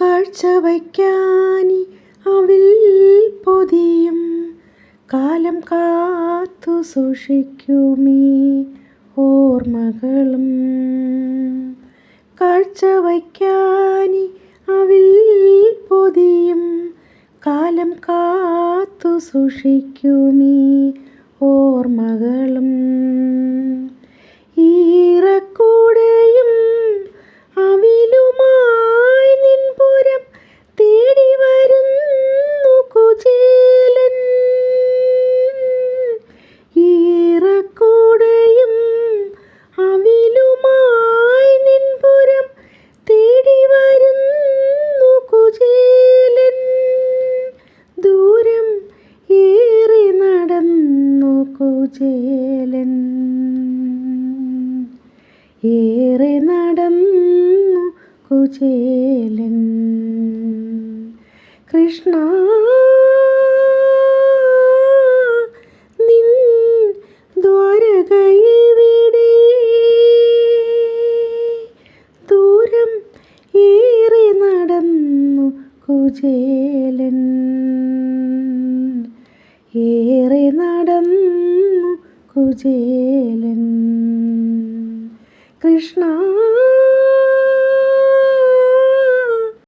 കാഴ്ച വയ്ക്കാനി അവിൽ പൊതിയും. കാലം കാത്തു സൂക്ഷിക്കുമീ ഓർമ്മകളും. കാഴ്ച വയ്ക്കാനി അവിൽ പൊതിയും. കാലം കാത്തു സൂക്ഷിക്കുമീ കുചേലൻ ഏറെ നടന്നു കുചേലൻ. കൃഷ്ണ നിൻ ദൂരം ഏറെ നടന്നു കുചേലൻ. കുചേലൻ. കൃഷ്ണ